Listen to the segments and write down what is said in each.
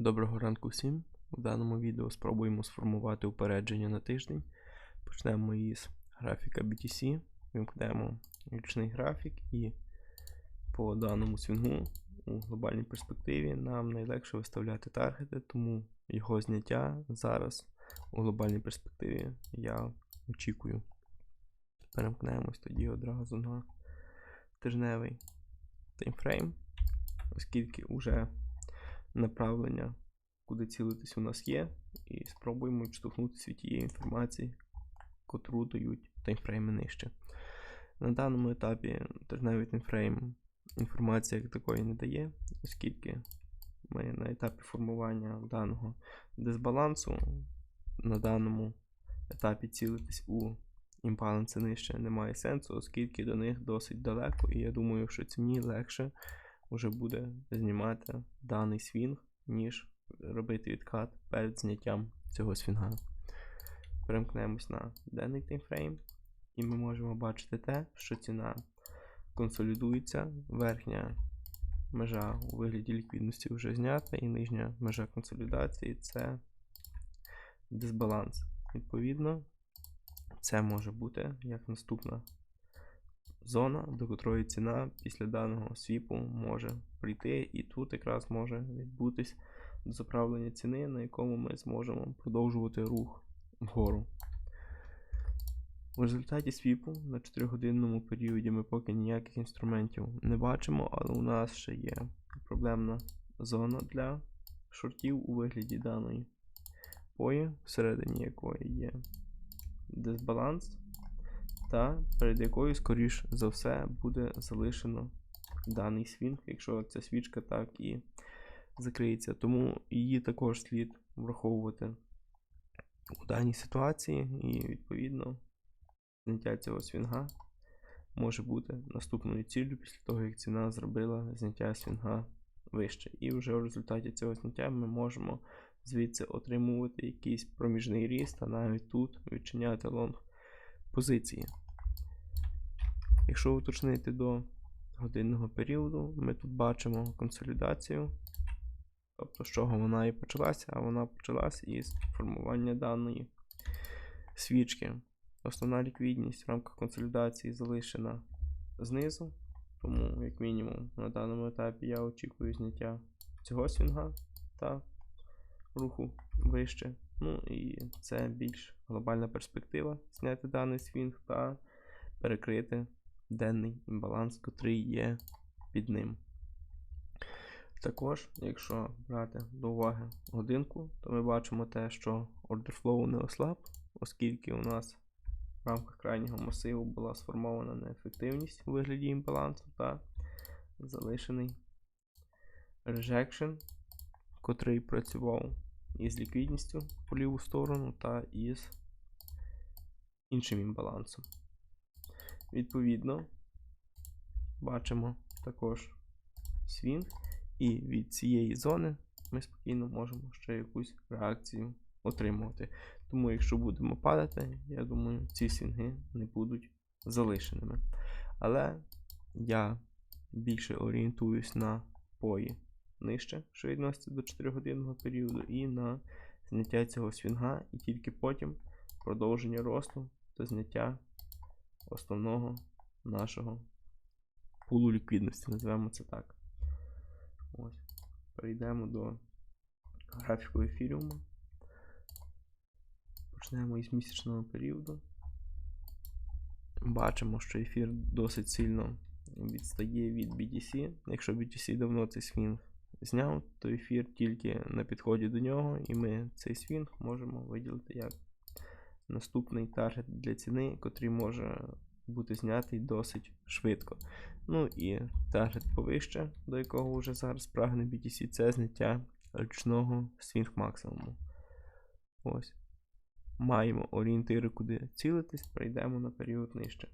Доброго ранку всім. В даному відео спробуємо сформувати упередження на тиждень. Почнемо із графіка BTC. Вимкнемо річний графік і по даному свінгу у глобальній перспективі нам найлегше виставляти таргети, тому його зняття зараз у глобальній перспективі я очікую. Перемкнемось тоді одразу на тижневий таймфрейм, оскільки вже направлення, куди цілитись у нас є, і спробуємо відштовхнутися від тієї інформації, котру дають таймфрейми нижче. На даному етапі тижневий таймфрейм інформації як такої не дає, оскільки ми на етапі формування даного дисбалансу на даному етапі цілитись у імбаланси нижче немає сенсу, оскільки до них досить далеко, і я думаю, що ціні легше вже буде знімати даний свінг, ніж робити відкат перед зняттям цього свінга. Перемкнемось на денний таймфрейм, і ми можемо бачити те, що ціна консолідується, верхня межа у вигляді ліквідності вже знята, і нижня межа консолідації це дисбаланс. Відповідно, це може бути як наступна зона, до котрої ціна після даного свіпу може прийти, і тут якраз може відбутись заправлення ціни, на якому ми зможемо продовжувати рух вгору. В результаті свіпу на 4-годинному періоді ми поки ніяких інструментів не бачимо, але у нас ще є проблемна зона для шортів у вигляді даної пої, всередині якої є дисбаланс, та перед якою, скоріш за все, буде залишено даний свінг, якщо ця свічка так і закриється. Тому її також слід враховувати у даній ситуації, і, відповідно, зняття цього свінга може бути наступною ціллю після того, як ціна зробила зняття свінга вище. І вже в результаті цього зняття ми можемо звідси отримувати якийсь проміжний ріст, а навіть тут відчиняти лонг позиції. Якщо уточнити до годинного періоду, ми тут бачимо консолідацію, тобто з чого вона і почалася, а вона почалась із формування даної свічки. Основна ліквідність в рамках консолідації залишена знизу, тому, як мінімум, на даному етапі я очікую зняття цього свінга та руху вище. Ну і це більш глобальна перспектива зняти даний свінг та перекрити денний імбаланс, котрий є під ним. Також, якщо брати до уваги годинку, то ми бачимо те, що order flow не ослаб, оскільки у нас в рамках крайнього масиву була сформована неефективність у вигляді імбалансу та залишений rejection, котрий працював із ліквідністю по ліву сторону та із іншим імбалансом. Відповідно, бачимо також свінг, і від цієї зони ми спокійно можемо ще якусь реакцію отримувати. Тому, якщо будемо падати, я думаю, ці свінги не будуть залишеними. Але я більше орієнтуюсь на пої нижче, що відноситься до 4-годинного періоду, і на зняття цього свінга, і тільки потім продовження росту та зняття основного нашого пулу ліквідності, називаємо це так. Ось. Перейдемо до графіку ефіріуму. Почнемо із місячного періоду. Бачимо, що ефір досить сильно відстає від BTC. Якщо BTC давно цей свінг зняв, то ефір тільки на підході до нього, і ми цей свінг можемо виділити як наступний таргет для ціни, котрий може бути знятий досить швидко. Ну і таргет повище, до якого вже зараз прагне BTC, це зняття ручного свінг максимуму. Ось. Маємо орієнтири, куди цілитись, прийдемо на період нижче.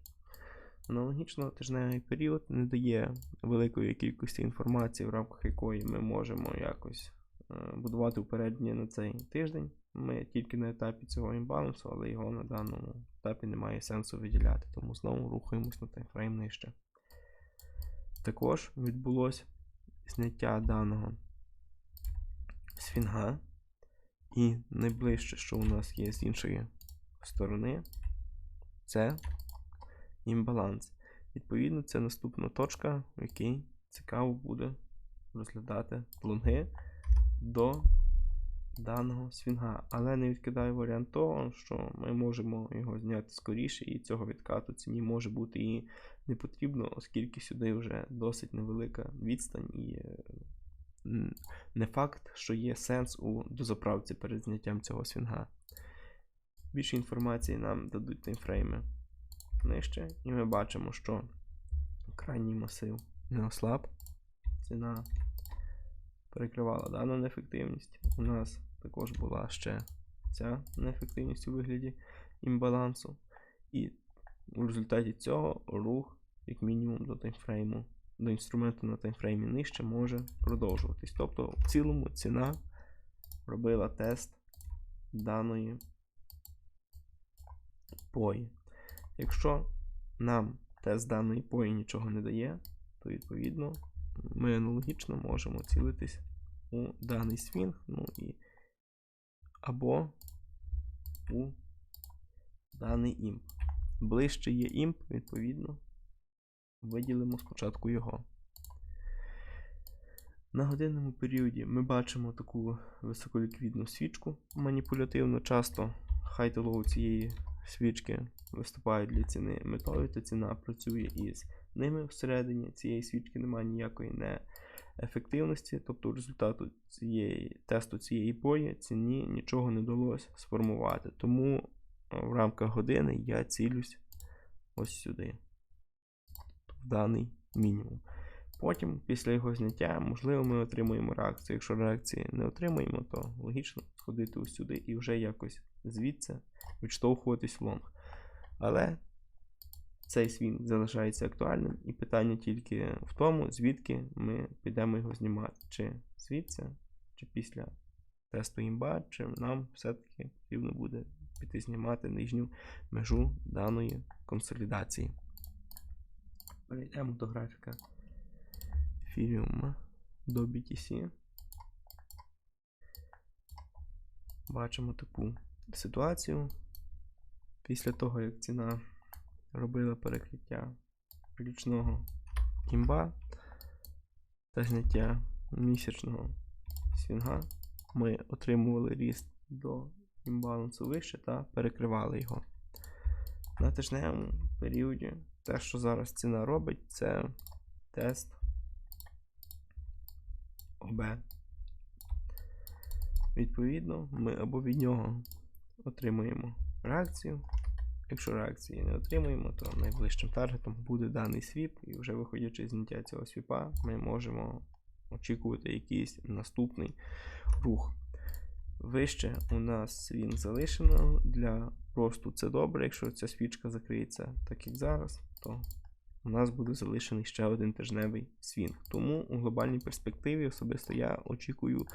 Аналогічно, тижневий період не дає великої кількості інформації, в рамках якої ми можемо якось е, будувати упередження на цей тиждень. Ми тільки на етапі цього імбалансу, але його на даному етапі немає сенсу виділяти, тому знову рухаємось на таймфрейм нижче. Також відбулося зняття даного свінга. І найближче, що у нас є з іншої сторони, це імбаланс. Відповідно, це наступна точка, в якій цікаво буде розглядати лонги до даного свінга. Але не відкидаю варіант того, що ми можемо його зняти скоріше, і цього відкату ціні може бути і не потрібно, оскільки сюди вже досить невелика відстань і е, не факт, що є сенс у дозаправці перед зняттям цього свінга. Більше інформації нам дадуть таймфрейми нижче, і ми бачимо, що крайній масив не ослаб. Ціна перекривала дану неефективність. У нас також була ще ця неефективність у вигляді імбалансу. І у результаті цього рух, як мінімум, до таймфрейму, до інструменту на таймфреймі нижче може продовжуватись. Тобто, в цілому ціна робила тест даної пої. Якщо нам тест даної пої нічого не дає, то відповідно ми аналогічно можемо цілитись у даний свінг, ну і або у даний імп. Ближче є імп, відповідно, виділимо спочатку його. На годинному періоді ми бачимо таку високоліквідну свічку маніпулятивно. Часто хай-лоу цієї свічки виступають для ціни метою, то ціна працює із ними всередині цієї свічки немає ніякої неефективності, тобто результату цієї тесту цієї бої ціні нічого не вдалося сформувати. Тому е, в рамках години я цілюсь ось сюди, в даний мінімум. Потім, після його зняття, можливо, ми отримуємо реакцію. Якщо реакції не отримуємо, то логічно сходити ось сюди і вже якось звідси відштовхуватись в лонг. Але цей свінг залишається актуальним, і питання тільки в тому, звідки ми підемо його знімати. Чи звідси, чи після тесту імба, чи нам все-таки потрібно буде піти знімати нижню межу даної консолідації. Перейдемо до графіка Ethereum до BTC. Бачимо таку ситуацію. Після того, як ціна робила перекриття річного імба та зняття місячного свінга, ми отримували ріст до імбалансу вище та перекривали його. На тижневому періоді те, що зараз ціна робить, це тест ОБ. Відповідно, ми або від нього отримуємо реакцію. Якщо реакції не отримуємо, то найближчим таргетом буде даний свіп, і вже виходячи з зняття цього свіпа, ми можемо очікувати якийсь наступний рух. Вище у нас він залишено для росту це добре. Якщо ця свічка закриється так як зараз, то у нас буде залишений ще один тижневий свінг. Тому у глобальній перспективі особисто я очікую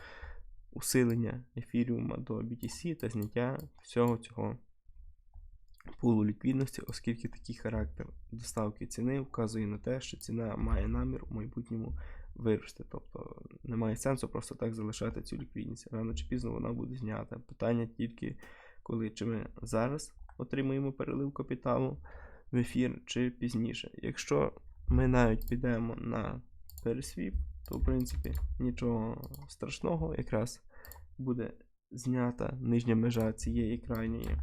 усилення ефіріума до BTC та зняття всього цього пулу ліквідності, оскільки такий характер доставки ціни вказує на те, що ціна має намір у майбутньому вирости. Тобто немає сенсу просто так залишати цю ліквідність. Рано чи пізно вона буде знята. Питання тільки коли чи ми зараз отримуємо перелив капіталу в ефір, чи пізніше. Якщо ми навіть підемо на пересвіп, то в принципі нічого страшного, якраз буде знята нижня межа цієї крайньої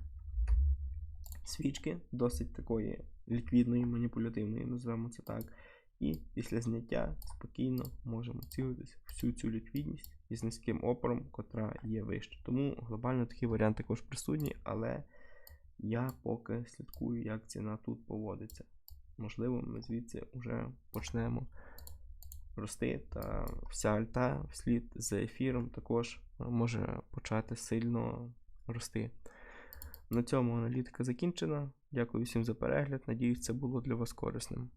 свічки, досить такої ліквідної, маніпулятивної, називаємо це так. І після зняття спокійно можемо цілитися всю цю ліквідність із низьким опором, котра є вище. Тому глобально такий варіант також присутній, але я поки слідкую, як ціна тут поводиться. Можливо, ми звідси вже почнемо рости, та вся альта вслід за ефіром також може почати сильно рости. На цьому аналітика закінчена. Дякую всім за перегляд. Надіюсь, це було для вас корисним.